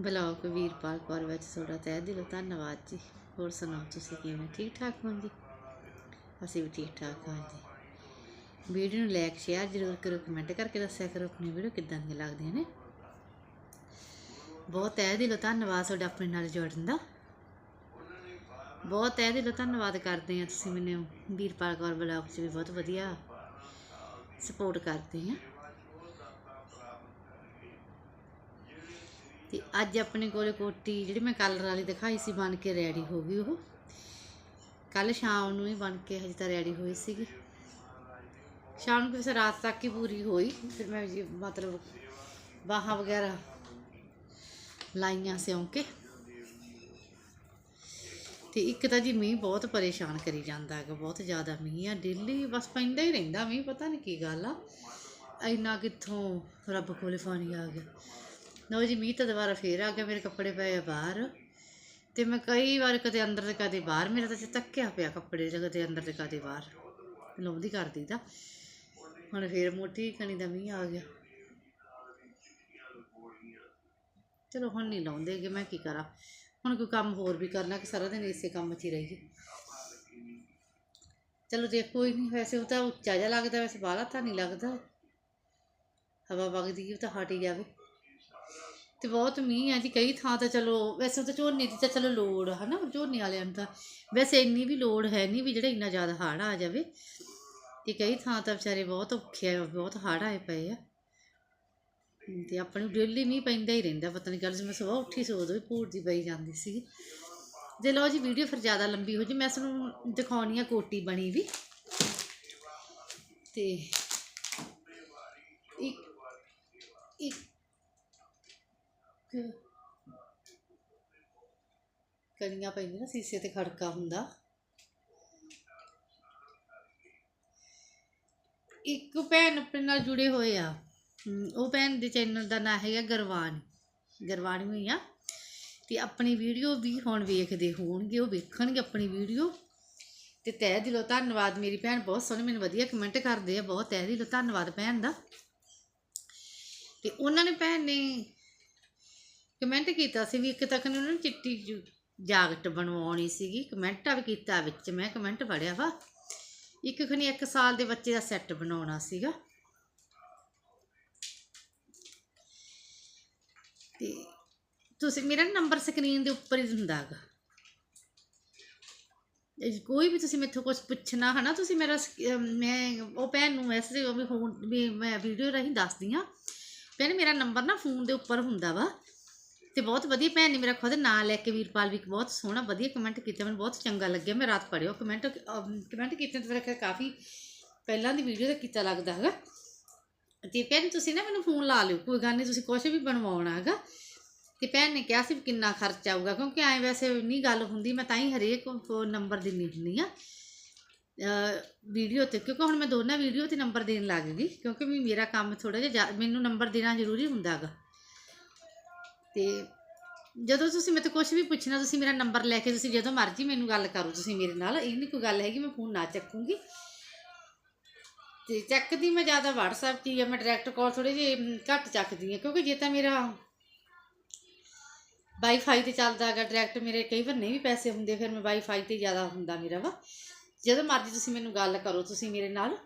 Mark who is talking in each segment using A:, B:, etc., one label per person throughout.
A: Blog Veerpal Kaur ਵਿੱਚ ਤੁਹਾਡਾ ਤਹਿ ਦਿਲੋਂ, ਧੰਨਵਾਦ ਜੀ। ਹੋਰ ਸੁਣਾਓ ਤੁਸੀਂ ਕਿਵੇਂ? ਠੀਕ ਠਾਕ ਹੋ ਜੀ? ਅਸੀਂ ਵੀ ਠੀਕ ਠਾਕ ਹਾਂ ਜੀ। ਵੀਡੀਓ ਨੂੰ ਲਾਈਕ ਸ਼ੇਅਰ ਜ਼ਰੂਰ ਕਰੋ ਕਮੈਂਟ ਕਰਕੇ ਦੱਸਿਆ ਕਰੋ ਆਪਣੀ ਵੀਡੀਓ ਕਿੱਦਾਂ ਦੀਆਂ ਲੱਗਦੀਆਂ ਨੇ। ਬਹੁਤ ਤਹਿ ਦਿਲੋਂ ਧੰਨਵਾਦ ਤੁਹਾਡਾ ਆਪਣੇ ਨਾਲ ਜੁੜਨ ਦਾ। ਬਹੁਤ ਤਹਿ ਦਿਲੋਂ ਧੰਨਵਾਦ ਕਰਦੇ ਆ ਤੁਸੀਂ ਮੈਨੂੰ। ਵੀਰਪਾਲ ਕੌਰ ਬਲੌਗ 'ਚ ਵੀ ਬਹੁਤ ਵਧੀਆ ਸਪੋਰਟ ਕਰਦੇ ਆ ਤੇ ਅੱਜ ਆਪਣੇ ਕੋਲੇ ਕੋਟੀ ਜਿਹੜੀ ਮੈਂ ਕਲਰ ਵਾਲੀ ਦਿਖਾਈ ਸੀ, ਬਣ ਕੇ ਰੈਡੀ ਹੋ ਗਈ ਉਹ। ਕੱਲ ਸ਼ਾਮ ਨੂੰ ਹੀ ਬਣ ਕੇ ਹਜੇ ਤਾਂ ਰੈਡੀ ਹੋਈ ਸੀਗੀ। ਸ਼ਾਮ ਨੂੰ ਕਿਸੇ ਰਾਤ ਤੱਕ ਹੀ ਪੂਰੀ ਹੋਈ, ਫਿਰ ਮੈਂ ਜੀ ਮਤਲਬ ਬਾਹਾਂ ਵਗੈਰਾ ਲਾਈਆਂ ਸਿਉਂ ਕੇ ਤੇ ਇੱਕ ਤਾਂ ਜੀ ਮੀਂਹ ਬਹੁਤ ਪਰੇਸ਼ਾਨ ਕਰੀ ਜਾਂਦਾ ਹੈਗਾ, ਬਹੁਤ ਜ਼ਿਆਦਾ ਮੀਂਹ ਆ ਡੇਲੀ ਬਸ ਪੈਂਦਾ ਹੀ ਰਹਿੰਦਾ ਮੀਂਹ, ਪਤਾ ਨਹੀਂ ਕੀ ਗੱਲ ਆ। ਇੰਨਾ ਕਿੱਥੋਂ ਰੱਬ ਕੋਲੇ ਪਾਣੀ ਆ ਗਿਆ। ਲਓ ਜੀ, ਮੀਂਹ ਤਾਂ ਦੁਬਾਰਾ ਫੇਰ ਆ ਗਿਆ, ਮੇਰੇ ਕੱਪੜੇ ਪਏ ਆ ਬਾਹਰ। ਤੇ ਮੈਂ ਕਈ ਵਾਰ ਕਦੇ ਅੰਦਰ ਤੇ ਕਦੇ ਬਾਹਰ, ਮੇਰਾ ਤਾਂ ਤੱਕਿਆ ਪਿਆ ਕੱਪੜੇ ਤੇ ਕਦੇ ਅੰਦਰ ਤੇ ਕਦੇ ਬਾਹਰ। ਲਾਉਂਦੀ ਕਰਦੀ ਤਾਂ। ਹੁਣ ਫੇਰ ਮੋਟੀ ਕਣੀ ਦਾ ਮੀਂਹ ਆ ਗਿਆ। ਚਲੋ, ਹੁਣ ਨਹੀਂ ਲਾਉਂਦੇ ਕਿ ਮੈਂ ਕੀ ਕਰਾਂ? ਹੁਣ ਕੋਈ ਕੰਮ ਹੋਰ ਵੀ ਕਰਨਾ ਕਿ ਸਾਰਾ ਦਿਨ ਇਸੇ ਕੰਮ 'ਚ ਹੀ ਰਹੀਏ। ਚਲੋ ਦੇਖੋ ਹੀ ਨਹੀਂ, ਵੈਸੇ ਉਹ ਤਾਂ ਉੱਚਾ ਜਿਹਾ ਲੱਗਦਾ, ਵੈਸੇ ਬਾਹਲਾ ਤਾਂ ਨਹੀਂ ਲੱਗਦਾ। ਹਵਾ ਵਗਦੀ, ਉਹ ਤਾਂ ਹਟ ਹੀ ਜਾਵੇ। ਤੇ ਬਹੁਤ ਮੀਂਹ ਆ ਜੀ, ਕਈ ਥਾਂ ਤਾਂ ਚਲੋ, ਵੈਸੇ ਤਾਂ ਝੋਨੇ ਦੀ ਤਾਂ ਚਲੋ ਲੋੜ ਆ ਹਨਾ, ਝੋਨੇ ਵਾਲਿਆਂ ਨੂੰ ਤਾਂ। ਵੈਸੇ ਇੰਨੀ ਵੀ ਲੋੜ ਹੈ ਨਹੀਂ ਵੀ ਜਿਹੜਾ ਇੰਨਾ ਜ਼ਿਆਦਾ ਹੜ੍ਹ ਆ ਜਾਵੇ, ਤੇ ਕਈ ਥਾਂ ਤਾਂ ਵਿਚਾਰੇ ਬਹੁਤ ਔਖੇ ਆ, ਬਹੁਤ ਹੜ੍ਹ ਆਏ ਪਏ ਆ। ਤੇ ਆਪਾਂ ਨੂੰ ਡੇਲੀ ਮੀਂਹ ਪੈਂਦਾ ਹੀ ਰਹਿੰਦਾ, ਪਤਾ ਨਹੀਂ ਕੱਲ ਮੈਂ ਸਵੇਰ ਉੱਠੀ ਸੋ ਉਦੋਂ ਹੀ ਭੂਰ ਦੀ ਪਈ ਜਾਂਦੀ ਸੀ ਜੇ ਲਓ ਜੀ ਵੀਡੀਓ ਫਿਰ ਜ਼ਿਆਦਾ ਲੰਬੀ ਹੋ ਜੀ, ਮੈਂ ਤੁਹਾਨੂੰ ਦਿਖਾਉਣੀ ਆ ਕੋਟੀ ਬਣੀ ਵੀ। ਤੇ ਇੱਕ ਇੱਕ ਕਣੀਆਂ ਪੈਂਦੀਆਂ ਨਾ, ਸੀਸੇ ਤੇ ਖੜਕਾ ਹੁੰਦਾ। ਇੱਕ ਭੈਣ ਆਪਣੇ ਨਾਲ ਜੁੜੇ ਹੋਏ ਆ। ਉਹ ਭੈਣ ਦੇ ਚੈਨਲ ਦਾ ਨਾਂ ਹੈਗਾ ਗਰਵਾਣੀ ਗਰਵਾਣੀ ਹੋਈ ਆ। ਤੇ ਆਪਣੀ ਵੀਡੀਓ ਵੀ ਹੁਣ ਵੇਖਦੇ ਹੋਣਗੇ, ਉਹ ਵੇਖਣਗੇ ਆਪਣੀ ਵੀਡੀਓ। ਤੇ ਤਹਿ ਦਿਲੋਂ ਧੰਨਵਾਦ, ਮੇਰੀ ਭੈਣ ਬਹੁਤ ਸੋਹਣੀ, ਮੈਨੂੰ ਵਧੀਆ ਕਮੈਂਟ ਕਰਦੇ ਆ, ਬਹੁਤ ਤਹਿ ਦਿਲੋਂ ਧੰਨਵਾਦ ਭੈਣ ਦਾ। ਤੇ ਉਹਨਾਂ ਨੇ ਭੈਣ ਨੇ ਕਮੈਂਟ ਕੀਤਾ ਸੀ ਵੀ ਇੱਕ ਤੱਕ ਨੇ ਉਹਨਾਂ ਨੂੰ ਚਿੱਟੀ ਜੁ- ਜਾਕਟ ਬਣਵਾਉਣੀ ਸੀਗੀ। ਕਮੈਂਟਾਂ ਵੀ ਕੀਤਾ ਵਿੱਚ, ਮੈਂ ਕਮੈਂਟ ਪੜਿਆ ਵਾ। ਇੱਕ ਖਣੀ ਇੱਕ ਸਾਲ ਦੇ ਬੱਚੇ ਦਾ ਸੈੱਟ ਬਣਾਉਣਾ ਸੀਗਾ। ਤੇ ਤੁਸੀਂ, ਮੇਰਾ ਨੰਬਰ ਸਕਰੀਨ ਦੇ ਉੱਪਰ ਹੀ ਹੁੰਦਾ ਹੈਗਾ ਇਹ ਕੋਈ ਵੀ ਤੁਸੀਂ ਮੈਥੋਂ ਕੁਝ ਪੁੱਛਣਾ ਹਨਾ, ਤੁਸੀਂ ਮੇਰਾ ਸਕ- ਅਮ, ਮੈਂ, ਉਹ ਭੈਣ ਨੂੰ ਮੈਸੇਜ ਵੀ ਫੋਨ ਵੀ ਮੈਂ ਵੀਡੀਓ ਰਾਹੀਂ ਦੱਸਦੀ ਆ ਭੈਣ, ਮੇਰਾ ਨੰਬਰ ਨਾ ਫੋਨ ਦੇ ਉੱਪਰ ਹੁੰਦਾ ਵਾ। ਤੇ ਬਹੁਤ ਵਧੀਆ ਭੈਣ ਨੇ ਮੇਰਾ ਖੁਦ ਨਾਂ ਲੈ ਕੇ ਵੀਰਪਾਲ ਵੀ ਬਹੁਤ ਸੋਹਣਾ ਵਧੀਆ ਕਮੈਂਟ ਕੀਤਾ, ਮੈਨੂੰ ਬਹੁਤ ਚੰਗਾ ਲੱਗਿਆ, ਮੈਂ ਰਾਤ ਪੜਿਓ ਕਮੈਂਟ ਕਮੈਂਟ ਕੀਤੇ ਤੇ ਫਿਰ ਕਾਫੀ ਪਹਿਲਾਂ ਦੀ ਵੀਡੀਓ ਦਾ ਕੀਤਾ ਲੱਗਦਾ ਹੈਗਾ। ਤੇ ਭੈਣ ਤੁਸੀਂ ਨਾ ਮੈਨੂੰ ਫੋਨ ਲਾ ਲਿਓ, ਕੋਈ ਗੱਲ ਨਹੀਂ ਤੁਸੀਂ ਕੁਝ ਵੀ ਬਣਵਾਉਣਾ ਹੈਗਾ। ਤੇ ਭੈਣ ਨੇ ਕਿਹਾ ਸੀ ਵੀ ਕਿੰਨਾ ਖਰਚ ਆਊਗਾ, ਕਿਉਂਕਿ ਐ ਵੈਸੇ ਨਹੀਂ ਗੱਲ ਹੁੰਦੀ, ਮੈਂ ਤਾਂ ਹੀ ਹਰੇਕ ਫੋਨ ਨੰਬਰ ਦਿੰਦੀ ਹੁੰਦੀ ਆ। ਵੀਡੀਓ ਤੇ, ਕਿਉਂਕਿ ਹੁਣ ਮੈਂ ਦੋਨਾਂ ਵੀਡੀਓ ਤੇ ਨੰਬਰ ਦੇਣ ਲੱਗ ਗਈ, ਕਿਉਂਕਿ ਵੀ ਮੇਰਾ ਕੰਮ ਥੋੜਾ ਜਿਹਾ ਜ਼ਿਆ- ਮੈਨੂੰ ਨੰਬਰ ਦੇਣਾ ਜ਼ਰੂਰੀ ਹੁੰਦਾ ਹੈਗਾ। ਤੇ ਜਦੋਂ ਤੁਸੀਂ ਮੇਰੇ ਤੋਂ ਕੁਝ ਵੀ ਪੁੱਛਣਾ, ਤੁਸੀਂ ਮੇਰਾ ਨੰਬਰ ਲੈ ਕੇ ਤੁਸੀਂ ਜਦੋਂ ਮਰਜ਼ੀ ਮੈਨੂੰ ਗੱਲ ਕਰੋ, ਤੁਸੀਂ ਮੇਰੇ ਨਾਲ। ਇਹ ਨਹੀਂ ਕੋਈ ਗੱਲ ਹੈਗੀ, ਮੈਂ ਫੋਨ ਨਾ ਚੱਕੂੰਗੀ। ਤੇ ਚੱਕਦੀ ਮੈਂ ਜ਼ਿਆਦਾ WhatsApp 'ਚ ਹੀ ਆ ਮੈਂ ਡਾਇਰੈਕਟ ਕਾਲ ਥੋੜੇ ਜਿਹੇ ਘੱਟ ਚੱਕਦੀ ਹਾਂ, ਕਿਉਂਕਿ ਜੇ ਤਾਂ ਮੇਰਾ ਵਾਈਫਾਈ ਤੇ ਚੱਲਦਾ ਹੈਗਾ ਡਾਇਰੈਕਟ ਮੇਰੇ ਕਈ ਵਾਰ ਨਹੀਂ ਵੀ ਪੈਸੇ ਹੁੰਦੇ, ਫਿਰ ਮੈਂ ਵਾਈਫਾਈ ਤੇ ਜ਼ਿਆਦਾ ਹੁੰਦਾ ਮੇਰਾ ਵਾ। ਜਦੋਂ ਮਰਜ਼ੀ ਤੁਸੀਂ ਮੈਨੂੰ ਗੱਲ ਕਰੋ, ਤੁਸੀਂ ਮੇਰੇ ਨਾਲ।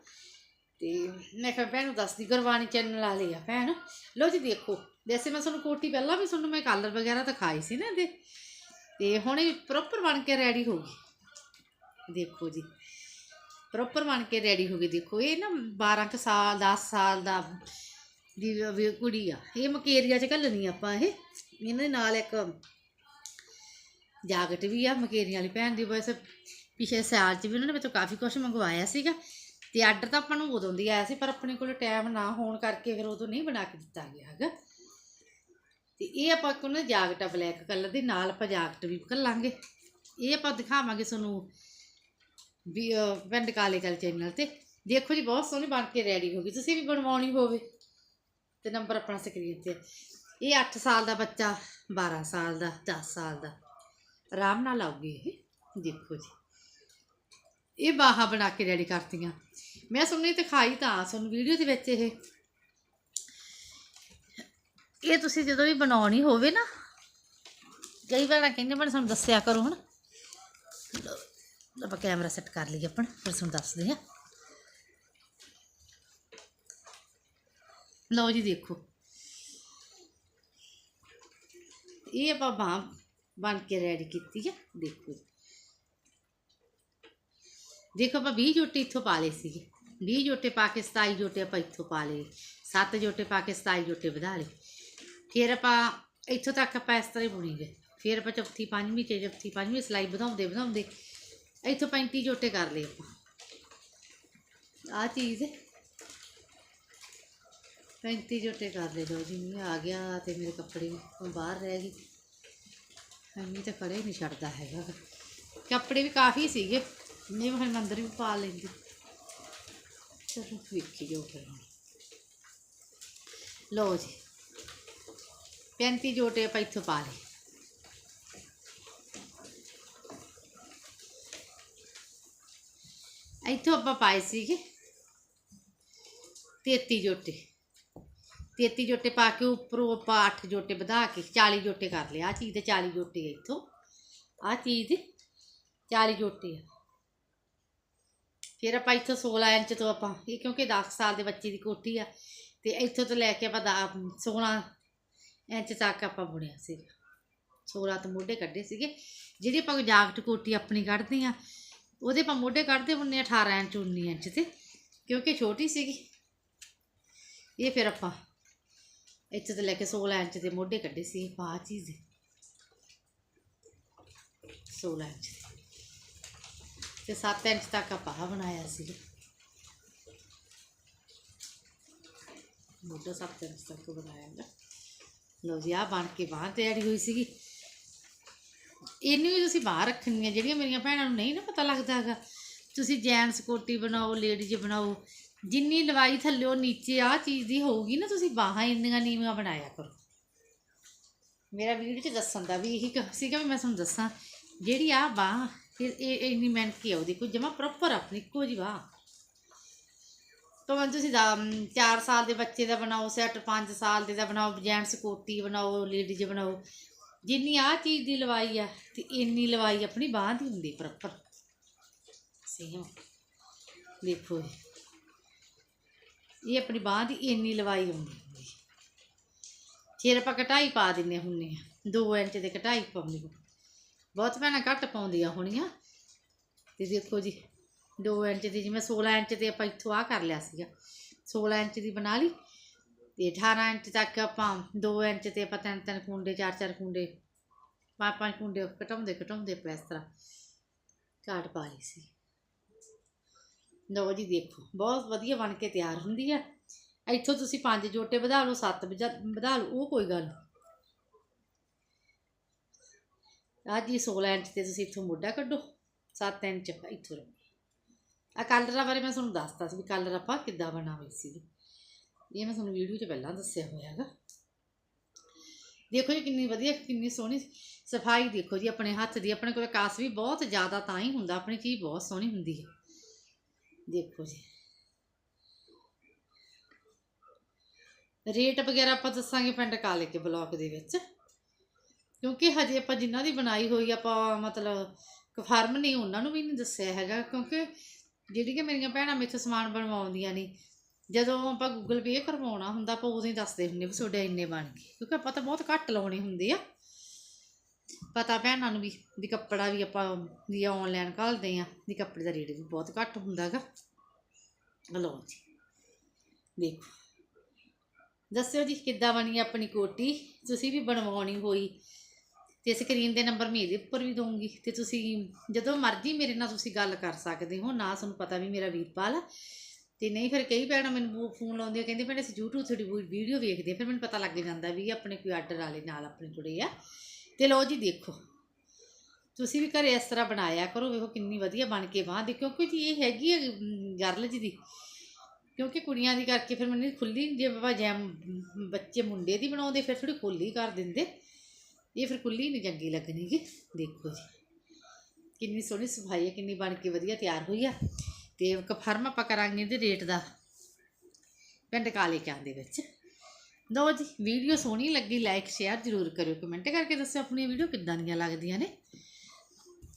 A: ਤੇ ਮੈਂ ਫਿਰ ਭੈਣ ਨੂੰ ਦੱਸਦੀ, ਗੁਰਬਾਣੀ ਚੈਨਲ ਵਾਲੇ ਆ, ਭੈਣ। ਲਓ ਜੀ, ਦੇਖੋ। ਵੈਸੇ ਮੈਂ ਤੁਹਾਨੂੰ ਕੋਟੀ ਪਹਿਲਾਂ ਵੀ ਤੁਹਾਨੂੰ ਮੈਂ ਕਾਲਰ ਵਗੈਰਾ ਦਿਖਾਈ ਸੀ ਨਾ ਇਹਦੇ, ਤੇ ਹੁਣ ਇਹ ਪ੍ਰੋਪਰ ਬਣ ਕੇ ਰੈਡੀ ਹੋ ਗਈ। ਦੇਖੋ ਜੀ ਪ੍ਰੋਪਰ ਬਣ ਕੇ ਰੈਡੀ ਹੋ ਗਈ। ਦੇਖੋ, ਇਹ ਨਾ 12 ਕੁ ਸਾਲ 10 ਸਾਲ ਦਾ ਦੀ ਕੁੜੀ ਆ। ਇਹ ਮਕੇਰੀਆ ਚ ਘੱਲਣੀ ਆਪਾਂ ਇਹ। ਇਹਨਾਂ ਦੇ ਨਾਲ ਇੱਕ ਜਾਕਟ ਵੀ ਆ ਮਕੇਰੀਆਂ ਵਾਲੀ ਭੈਣ ਦੀ। ਬਸ ਪਿਛਲੇ ਸਾਲ ਚ ਵੀ ਉਹਨਾਂ ਨੇ ਮੇਰੇ ਤੋਂ ਕਾਫੀ ਕੁਝ ਮੰਗਵਾਇਆ ਸੀਗਾ। ਤੇ ਆਰਡਰ ਤਾਂ ਆਪਾਂ ਨੂੰ ਉਦੋਂ ਦੀ ਆਇਆ ਸੀ, ਪਰ ਆਪਣੇ ਕੋਲ ਟਾਈਮ ਨਾ ਹੋਣ ਕਰਕੇ ਫਿਰ ਉਦੋਂ ਨਹੀਂ ਬਣਾ ਕੇ ਦਿੱਤਾ ਗਿਆ ਹੈਗਾ। ਤੇ ਇਹ ਆਪਾਂ ਕੋਲ ਜਾਕਟ ਆ ਬਲੈਕ ਕਲਰ ਦੀ, ਨਾਲ ਆਪਾਂ ਜਾਕਟ ਵੀ ਘੱਲਾਂਗੇ। ਇਹ ਆਪਾਂ ਦਿਖਾਵਾਂਗੇ ਤੁਹਾਨੂੰ ਵੀ ਪਿੰਡ ਕਾਲੇ ਕਲ ਚੈਨਲ ਤੇ। ਦੇਖੋ ਜੀ, ਬਹੁਤ ਸੋਹਣੀ ਬਣ ਕੇ ਰੈਡੀ ਹੋ ਗਈ। ਤੁਸੀਂ ਵੀ ਬਣਵਾਉਣੀ ਹੋਵੇ। ਤੇ ਨੰਬਰ ਆਪਣਾ ਸਕਰੀਨ ਤੇ ਇਹ 8 ਸਾਲ ਦਾ ਬੱਚਾ 12 ਸਾਲ ਦਾ 10 ਸਾਲ ਦਾ। ਆਰਾਮ ਨਾਲ ਆਉਗੀ ਇਹ। ਦੇਖੋ ਜੀ। ਇਹ ਬਾਹਾਂ ਬਣਾ ਕੇ ਰੈਡੀ ਕਰਤੀਆਂ। ਮੈਂ ਤੁਹਾਨੂੰ ਇਹ ਦਿਖਾਈ ਤਾਂ, ਤੁਹਾਨੂੰ ਵੀਡੀਓ ਦੇ ਵਿੱਚ ਇਹ ਇਹ ਤੁਸੀਂ ਜਦੋਂ ਵੀ ਬਣਾਉਣੀ ਹੋਵੇ ਨਾ, ਕਈ ਵਾਰ ਕਹਿੰਦੇ ਬਣ ਸਾਨੂੰ ਦੱਸਿਆ ਕਰੋ ਹੁਣ ਆਪਾਂ ਕੈਮਰਾ ਸੈੱਟ ਕਰ ਲਈਏ ਆਪਾਂ, ਫਿਰ ਤੁਹਾਨੂੰ ਦੱਸਦੇ ਆ ਲਓ ਜੀ ਦੇਖੋ। ਇਹ ਆਪਾਂ ਬਾਂਹ ਬਣ ਕੇ ਰੈਡੀ ਕੀਤੀ ਆ, ਦੇਖੋ ਜੀ। ਦੇਖੋ ਆਪਾਂ 20 ਜੋਟੇ ਇੱਥੋਂ ਪਾ ਲਏ ਸੀਗੇ। 20 ਜੋਟੇ ਪਾ ਕੇ 27 ਜੋਟੇ ਆਪਾਂ ਇੱਥੋਂ ਪਾ ਲਏ। 7 ਜੋਟੇ ਪਾ ਕੇ 27 ਜੋਟੇ ਵਧਾ ਲਏ। ਫਿਰ ਆਪਾਂ ਇੱਥੋਂ ਤੱਕ ਆਪਾਂ ਇਸ ਤਰ੍ਹਾਂ ਹੀ ਬੁਣੀ ਗਏ। ਫਿਰ ਆਪਾਂ ਚੌਥੀ ਪੰਜਵੀਂ 'ਚ ਚੌਥੀ ਪੰਜਵੀਂ ਸਿਲਾਈ ਵਧਾਉਂਦੇ ਵਧਾਉਂਦੇ ਇੱਥੋਂ 35 ਜੋਟੇ ਕਰ ਲਏ ਆਪਾਂ। ਆ ਚੀਜ਼ ਹੈ। 35 ਜੋਟੇ ਕਰ ਲਏ। ਲੋ ਜੀ, ਮੀਂਹ ਆ ਗਿਆ ਤੇ ਮੇਰੇ ਕੱਪੜੇ ਵੀ ਬਾਹਰ ਰਹਿ ਗਏ। ਐਵੇਂ ਤਾਂ ਕੜੇ ਨਹੀਂ ਛੱਡਦਾ ਹੈਗਾ। ਕੱਪੜੇ ਵੀ ਕਾਫੀ ਸੀਗੇ। ਨਹੀਂ ਮੈਂ ਫਿਰ ਅੰਦਰ ਵੀ ਪਾ ਲੈਂਦੀ। ਚਲੋ ਵੇਖੀ ਜੋ ਫਿਰ ਹੁਣ। ਲਓ ਜੀ। 35 ਜੋਟੇ ਆਪਾਂ ਇੱਥੋਂ ਪਾ ਲਏ। ਇੱਥੋਂ ਆਪਾਂ ਪਾਏ ਸੀਗੇ 33 ਜੋਟੇ। 33 ਜੋਟੇ ਪਾ ਕੇ ਉੱਪਰੋਂ ਆਪਾਂ 8 ਜੋਟੇ ਵਧਾ ਕੇ 40 ਜੋਟੇ ਕਰ ਲਿਆ ਆ ਚੀਜ਼ ਦੇ 40 ਜੋਟੇ ਆ ਇੱਥੋਂ। ਆ ਚੀਜ਼ ਦੇ 40 ਜੋਟੇ ਆ। ਫਿਰ ਆਪਾਂ ਇੱਥੋਂ 16 ਇੰਚ ਤੋਂ ਆਪਾਂ, ਇਹ ਕਿਉਂਕਿ 10 ਸਾਲ ਦੇ ਬੱਚੇ ਦੀ ਕੋਟੀ ਆ, ਤੇ ਇੱਥੋਂ ਤੋਂ ਲੈ ਕੇ ਆਪਾਂ ਦਾ- 16 ਇੰਚ ਤੱਕ ਆਪਾਂ ਬੁਣਿਆ ਸੀ। 16 ਤੋਂ ਮੋਢੇ ਕੱਢੇ ਸੀਗੇ। ਜਿਹੜੀ ਆਪਾਂ ਜਾਕਟ ਕੋਟੀ ਆਪਣੀ ਕੱਢਦੇ ਆ ਉਹਦੇ ਆਪਾਂ ਮੋਢੇ ਕੱਢਦੇ ਹੁੰਨੇ 18 ਇੰਚ 19 ਇੰਚ ਤੇ, ਕਿਉਂਕਿ ਛੋਟੀ ਸੀਗੀ। ਇਹ ਫਿਰ ਆਪਾਂ ਇੱਥੇ ਤੋਂ ਲੈ ਕੇ 16 ਇੰਚ ਦੇ ਮੋਢੇ ਕੱਢੇ ਸੀ ਪਾ ਚੀਜ਼। 16 ਇੰਚ ਦੇ। ਤੇ 7 ਇੰਚ ਤੱਕ ਆਪਾਂ ਆਹ ਬਣਾਇਆ ਸੀ। ਮੋਢਾ 7 ਇੰਚ ਤੱਕ ਬਣਾਇਆ। ਨਾ ਲਓ ਜੀ ਆ ਬਣ ਕੇ ਬਾਹਰ ਤਿਆਰੀ ਹੋਈ ਸੀਗੀ। ਇਹਨੂੰ ਵੀ ਤੁਸੀਂ ਬਾਹਰ ਰੱਖਣੀਆਂ, ਜਿਹੜੀਆਂ ਮੇਰੀਆਂ ਭੈਣਾਂ ਨੂੰ ਨਹੀਂ ਨਾ ਪਤਾ ਲੱਗਦਾ ਹੈਗਾ। ਤੁਸੀਂ ਜੈਂਟਸ ਕੋਟੀ ਬਣਾਓ, ਲੇਡੀਜ਼ ਬਣਾਓ, ਜਿੰਨੀ ਲਵਾਈ ਥੱਲਿਓ ਨੀਚੇ ਆ ਚੀਜ਼ ਦੀ ਹੋਊਗੀ ਨਾ, ਤੁਸੀਂ ਬਾਹਾਂ ਇੰਨੀਆਂ ਨੀਵੀਆਂ ਬਣਾਇਆ ਕਰੋ। ਮੇਰਾ ਵੀਡੀਓ 'ਚ ਦੱਸਣ ਦਾ ਵੀ ਇਹੀ ਸੀਗਾ ਵੀ ਮੈਂ ਤੁਹਾਨੂੰ ਦੱਸਾਂ, ਜਿਹੜੀ ਆ ਬਾਹ, ਇਹ ਇਹ ਇੰਨੀ ਮਿਹਨਤ ਕੀ ਆ ਉਹਦੀ, ਕੋਈ ਜਮਾ ਪ੍ਰੋਪਰ ਆਪਣੀ, ਇੱਕੋ ਜਿਹੀ ਬਾਹ। ਭਾਵੇਂ ਤੁਸੀਂ 4 ਸਾਲ ਦੇ ਬੱਚੇ ਦਾ ਬਣਾਓ, ਸੈੱਟ 5 ਸਾਲ ਦੇ ਦਾ ਬਣਾਓ, ਜੈਂਟਸ ਕੋਟੀ ਬਣਾਓ, ਲੇਡੀਜ਼ ਬਣਾਓ। ਜਿੰਨੀ ਆ ਚੀਜ਼ ਦੀ ਲਵਾਈ ਆ ਤੇ ਇੰਨੀ ਲਵਾਈ ਆਪਣੀ ਬਾਹ ਦੀ ਹੁੰਦੀ ਪ੍ਰੋਪਰ ਸੇਮ ਦੇਖੋ ਜੀ। ਇਹ ਆਪਣੀ ਬਾਹ ਦੀ ਇੰਨੀ ਲਵਾਈ ਹੁੰਦੀ ਹੁੰਦੀ। ਫਿਰ ਆਪਾਂ ਕਟਾਈ ਪਾ ਦਿੰਨੇ ਹੁੰਨੇ ਆ। 2 ਇੰਚ ਦੇ ਕਟਾਈ ਪਾਉਂਦੇ ਬਹੁਤ ਭੈਣਾਂ ਘੱਟ ਪਾਉਂਦੀਆਂ ਹੋਣੀਆਂ। ਤੇ ਦੇਖੋ ਜੀ 2 ਇੰਚ ਦੀ ਜਿਵੇਂ 16 ਇੰਚ ਤੇ ਆਪਾਂ ਇੱਥੋਂ ਆ ਕਰ ਲਿਆ ਸੀਗਾ। 16 ਇੰਚ ਦੀ ਬਣਾ ਲਈ ਤੇ 18 ਇੰਚ ਤੱਕ ਆਪਾਂ 2 ਇੰਚ ਤੇ ਆਪਾਂ ਤਿੰਨ ਤਿੰਨ ਕੁੰਡੇ, ਚਾਰ ਚਾਰ ਕੁੰਡੇ, ਪੰਜ ਪੰਜ ਕੁੰਡੇ ਘਟਾਉਂਦੇ ਘਟਾਉਂਦੇ ਆਪਾਂ ਇਸ ਤਰ੍ਹਾਂ ਕਾਟ ਪਾ ਲਈ ਸੀ। ਲਓ ਜੀ ਦੇਖੋ, ਬਹੁਤ ਵਧੀਆ ਬਣ ਕੇ ਤਿਆਰ ਹੁੰਦੀ ਆ। ਇੱਥੋਂ ਤੁਸੀਂ ਪੰਜ ਜੋਟੇ ਵਧਾ ਲਓ, ਸੱਤ ਵਧਾ ਲਓ, ਉਹ ਕੋਈ ਗੱਲ ਨਹੀਂ। ਆਹ ਜੀ 16 ਇੰਚ ਤੇ ਤੁਸੀਂ ਇੱਥੋਂ ਮੋਢਾ ਕੱਢੋ 7 ਇੰਚ ਇੱਥੋਂ ਰੱਖੋ। ਆ ਕਲਰਾਂ ਬਾਰੇ ਮੈਂ ਤੁਹਾਨੂੰ ਦੱਸਤਾ ਸੀ ਵੀ ਕਲਰ ਆਪਾਂ ਕਿੱਦਾਂ ਬਣਾਵੇ ਸੀ ਇਹ ਮੈਂ ਤੁਹਾਨੂੰ ਵੀਡੀਓ 'ਚ ਪਹਿਲਾਂ ਦੱਸਿਆ ਹੋਇਆ ਹੈਗਾ। ਦੇਖੋ ਜੀ ਕਿੰਨੀ ਵਧੀਆ, ਕਿੰਨੀ ਸੋਹਣੀ ਸਫ਼ਾਈ ਦੇਖੋ ਜੀ ਆਪਣੇ ਹੱਥ ਦੀ, ਆਪਣੇ ਕੋਲ ਕਾਸ ਵੀ ਬਹੁਤ ਜ਼ਿਆਦਾ ਤਾਂ ਹੀ ਹੁੰਦਾ, ਆਪਣੀ ਚੀਜ਼ ਬਹੁਤ ਸੋਹਣੀ ਹੁੰਦੀ ਹੈ। ਦੇਖੋ ਜੀ। ਰੇਟ ਵਗੈਰਾ ਆਪਾਂ ਦੱਸਾਂਗੇ ਪਿੰਡ ਕਾਲੇ ਕੇ ਬਲਾਕ ਦੇ ਵਿੱਚ। ਕਿਉਂਕਿ ਹਜੇ ਆਪਾਂ ਜਿਨ੍ਹਾਂ ਦੀ ਬਣਾਈ ਹੋਈ ਆਪਾਂ ਮਤਲਬ ਕਨਫਰਮ ਨਹੀਂ, ਉਹਨਾਂ ਨੂੰ ਵੀ ਨਹੀਂ ਦੱਸਿਆ ਹੈਗਾ, ਕਿਉਂਕਿ ਜਿਹੜੀਆਂ ਮੇਰੀਆਂ ਭੈਣਾਂ ਮੇਥੋਂ ਸਮਾਨ ਬਣਵਾਉਂਦੀਆਂ ਨੇ, ਜਦੋਂ ਆਪਾਂ ਗੂਗਲ ਪੇ ਕਰਵਾਉਣਾ ਹੁੰਦਾ, ਆਪਾਂ ਉਦੋਂ ਹੀ ਦੱਸਦੇ ਹੁੰਦੇ ਵੀ ਤੁਹਾਡੇ ਇੰਨੇ ਬਣ ਗਏ, ਕਿਉਂਕਿ ਆਪਾਂ ਤਾਂ ਬਹੁਤ ਘੱਟ ਲਾਉਣੇ ਹੁੰਦੇ ਆ। ਪਤਾ ਭੈਣਾਂ ਨੂੰ ਵੀ ਵੀ ਕੱਪੜਾ ਵੀ ਆਪਾਂ, ਵੀ ਆਨਲਾਈਨ ਘੱਲਦੇ ਆ, ਵੀ ਕੱਪੜੇ ਦਾ ਰੇਟ ਵੀ ਬਹੁਤ ਘੱਟ ਹੁੰਦਾ ਹੈਗਾ। ਲਓ ਜੀ, ਦੇਖੋ। ਦੱਸਿਓ ਜੀ ਕਿੱਦਾਂ ਬਣੀ ਆਪਣੀ ਕੋਟੀ, ਤੁਸੀਂ ਵੀ ਬਣਵਾਉਣੀ ਹੋਈ। ਤੇ ਸਕਰੀਨ ਦੇ ਨੰਬਰ ਮੈਂ ਇਹਦੇ ਉੱਪਰ ਵੀ ਦਊਂਗੀ। ਤੇ ਤੁਸੀਂ ਜਦੋਂ ਮਰਜ਼ੀ ਮੇਰੇ ਨਾਲ ਤੁਸੀਂ ਗੱਲ ਕਰ ਸਕਦੇ ਹੋ, ਨਾ ਤੁਹਾਨੂੰ ਪਤਾ ਵੀ ਮੇਰਾ ਵੀਰਪਾਲ ਆ। ਤੇ ਨਹੀਂ ਫਿਰ ਕਈ ਭੈਣਾਂ ਮੈਨੂੰ ਫੋਨ ਲਾਉਂਦੀਆਂ, ਕਹਿੰਦੇ ਭੈਣੇ ਅਸੀਂ YouTube ਤੁਹਾਡੀ ਵੀਡੀਓ ਵੇਖਦੇ ਹਾਂ, ਫਿਰ ਮੈਨੂੰ ਪਤਾ ਲੱਗ ਜਾਂਦਾ ਵੀ ਆਪਣੇ ਕੋਈ ਆਰਡਰ ਵਾਲੇ ਨਾਲ ਆਪਣੇ ਜੁੜੇ ਆ। ਤੇ ਲਓ ਜੀ ਦੇਖੋ, ਤੁਸੀਂ ਵੀ ਘਰੇ ਇਸ ਤਰ੍ਹਾਂ ਬਣਾਇਆ ਕਰੋ, ਵੇਖੋ ਕਿੰਨੀ ਵਧੀਆ ਬਣ ਕੇ ਬਾਂਹ ਦੇ ਕਿਉਂਕਿ ਜੀ ਇਹ ਹੈਗੀ ਹੈ ਗਰਲ ਜੀ ਦੀ। ਕਿਉਂਕਿ ਕੁੜੀਆਂ ਦੀ ਕਰਕੇ ਫਿਰ ਮੈਨੂੰ ਖੁੱਲੀ ਜੇ ਬਾਬਾ ਜੈਮ ਬੱਚੇ ਮੁੰਡੇ ਦੀ ਬਣਾਉਂਦੇ, ਫਿਰ ਥੋੜੀ ਖੁੱਲੀ ਕਰ ਦਿੰਦੇ। ਇਹ ਫਿਰ ਖੁੱਲੀ ਨਹੀਂ ਚੰਗੀ ਲੱਗਣੀ ਗੀ। ਦੇਖੋ ਜੀ, ਕਿੰਨੀ ਸੋਹਣੀ ਸਫ਼ਾਈ ਹੈ, ਕਿੰਨੀ ਬਣ ਕੇ ਵਧੀਆ ਤਿਆਰ ਹੋਈ ਆ। ਤੇ ਕਫਰਮ ਆਪਾਂ ਕਰਾਂਗੇ ਇਹਦੇ ਰੇਟ ਦਾ, ਪਿੰਡ ਕਾਲੇ ਕਿਆਂ ਦੇ ਵਿੱਚ। ਲਓ ਜੀ ਵੀਡੀਓ ਸੋਹਣੀ ਲੱਗੀ ਲਾਈਕ ਸ਼ੇਅਰ ਜ਼ਰੂਰ ਕਰਿਓ। ਕਮੈਂਟ ਕਰਕੇ ਦੱਸਿਓ ਆਪਣੀਆਂ ਵੀਡੀਓ ਕਿੱਦਾਂ ਦੀਆਂ ਲੱਗਦੀਆਂ ਨੇ।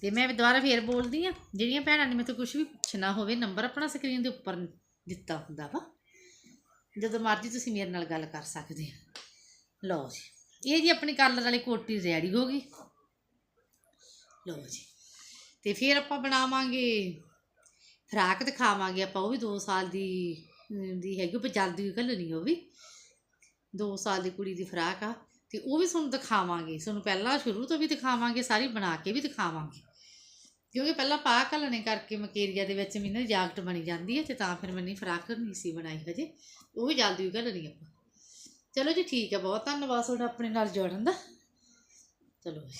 A: ਤੇ ਮੈਂ ਦੁਬਾਰਾ ਫੇਰ ਬੋਲਦੀ ਆ ਜਿਹੜੀਆਂ ਭੈਣਾਂ ਨੇ ਮੇਰੇ ਤੋਂ ਕੁਝ ਵੀ ਪੁੱਛਣਾ ਹੋਵੇ ਨੰਬਰ ਆਪਣਾ ਸਕਰੀਨ ਦੇ ਉੱਪਰ ਦਿੱਤਾ ਹੁੰਦਾ ਵਾ। ਜਦੋਂ ਮਰਜ਼ੀ ਤੁਸੀਂ ਮੇਰੇ ਨਾਲ ਗੱਲ ਕਰ ਸਕਦੇ ਆ ਲਓ ਜੀ। ਇਹ ਜੀ ਆਪਣੀ ਕਾਲਰ ਵਾਲੀ ਕੋਟੀ ਰੈਡੀ ਹੋ ਗਈ। ਲਓ ਜੀ। ਤੇ ਫਿਰ ਆਪਾਂ ਬਣਾਵਾਂਗੇ, ਫਰਾਕ ਦਿਖਾਵਾਂਗੇ ਆਪਾਂ, ਉਹ ਵੀ 2 ਸਾਲ ਦੀ ਦੀ ਹੈਗੀ, ਉਹ ਪਰ ਜਲਦੀ ਘੱਲਣੀ ਉਹ ਵੀ। 2 ਸਾਲ ਦੀ ਕੁੜੀ ਦੀ ਫਰਾਕ ਆ, ਤੇ ਉਹ ਵੀ ਤੁਹਾਨੂੰ ਦਿਖਾਵਾਂਗੇ। ਤੁਹਾਨੂੰ ਪਹਿਲਾਂ ਸ਼ੁਰੂ ਤੋਂ ਵੀ ਦਿਖਾਵਾਂਗੇ, ਸਾਰੀ ਬਣਾ ਕੇ ਵੀ ਦਿਖਾਵਾਂਗੇ। ਕਿਉਂਕਿ ਪਹਿਲਾਂ ਪਾ ਘੱਲਣੇ ਕਰਕੇ ਮਕੇਰੀਆ ਦੇ ਵਿੱਚ ਮੈਨੂੰ ਜਾਕਟ ਬਣੀ ਜਾਂਦੀ ਹੈ ਤੇ ਤਾਂ ਫਿਰ ਮੈਨੇ ਫਰਾਕ ਨਹੀਂ ਸੀ ਬਣਾਈ ਹਜੇ। ਉਹ ਵੀ ਜਲਦੀ ਘੱਲਣੀ ਆਪਾਂ। ਚਲੋ ਜੀ ਠੀਕ ਹੈ ਬਹੁਤ ਧੰਨਵਾਦ ਤੁਹਾਡਾ ਆਪਣੇ ਨਾਲ ਜੋੜਨ ਦਾ। ਚਲੋ ਜੀ।